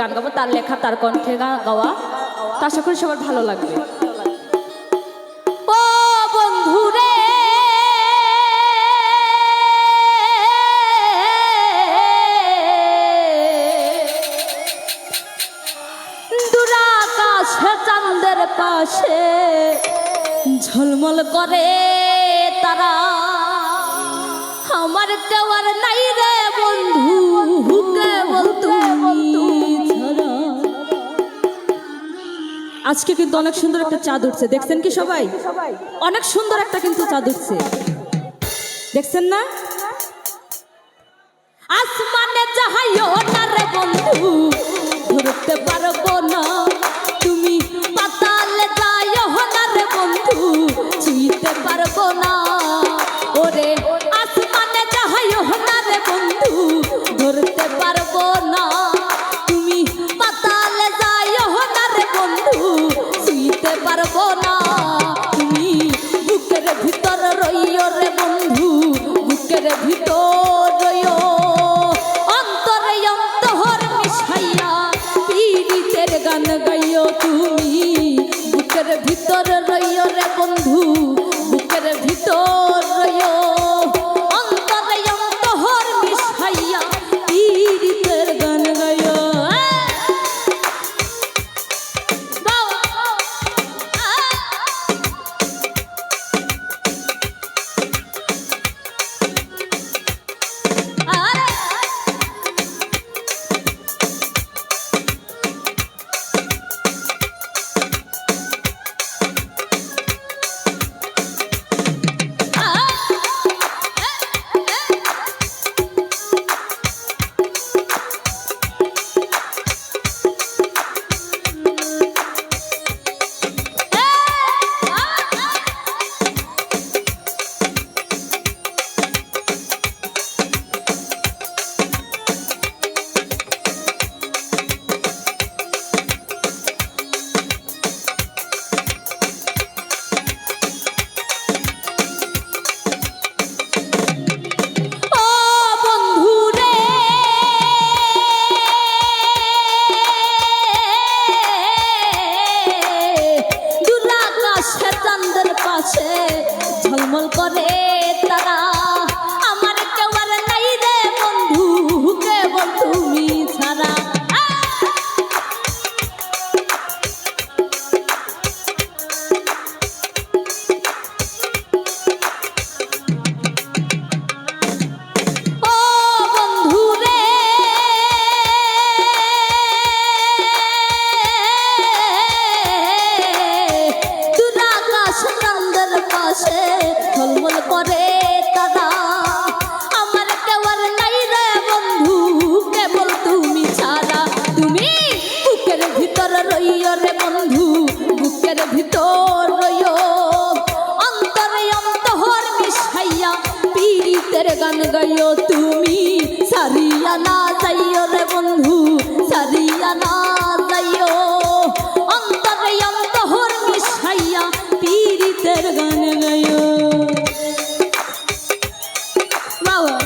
গান গাবো, তার লেখা, তার কণ্ঠে গা- গাওয়া। তা আশা করি সবার ভালো লাগবে। ও পাশে ঝলমল করে তারা। আমার কেওয়ার নাই রে বন্ধু, হুকে বলতু? আজকে কিন্তু অনেক সুন্দর একটা চাঁদ উঠছে। দেখছেন কি সবাই? অনেক সুন্দর একটা কিন্তু চাঁদ উঠছে। দেখছেন না? আসমানে যাহাই না রে বন্ধু ধরতে না ঝলমল করে পীড়িতের গান গাইও তুমি। সারিয়া না যাইও রে বন্ধু, সারিয়া না যাইও। অন্তরে অন্তহর মিশাইয়া পীড়িতের গান গাইও। বাবা।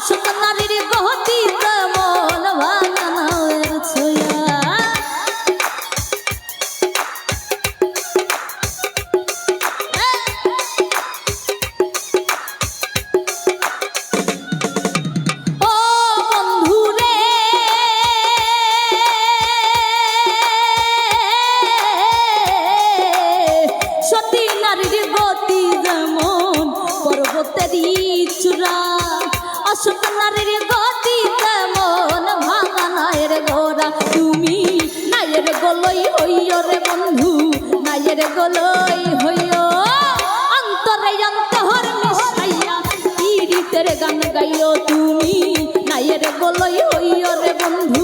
অশোক নারীর সোনারের গতি মন ভাঙা নায়ের গোরা তুমি নায়ের গলই হইয় রে বন্ধু, নায়ের গলই হইয়। অন্তরে অন্তহর মিশাইয়া পীড়িতের গান গাইও তুমি নাইয়ের গলই হইয় রে বন্ধু।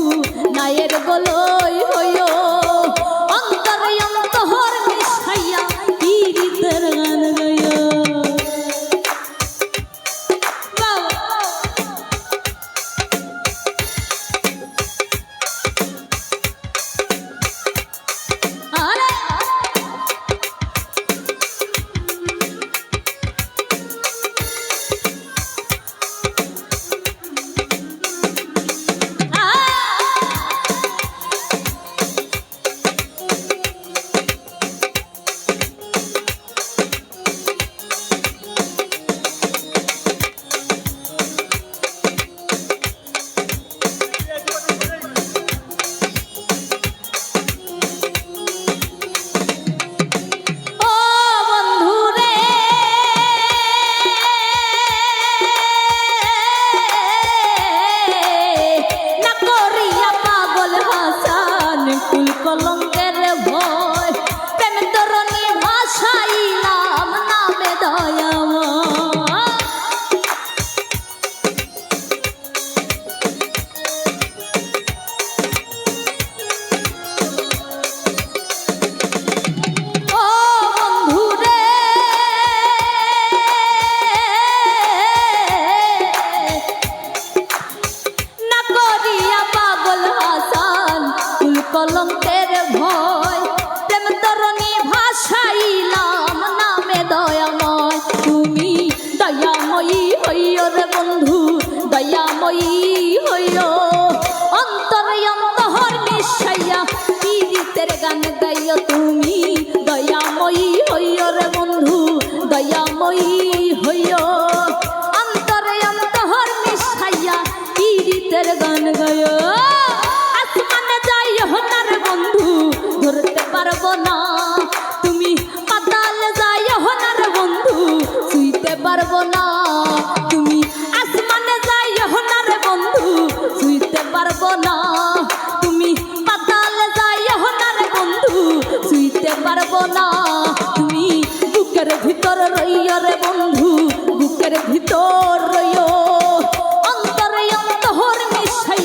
গান গাইও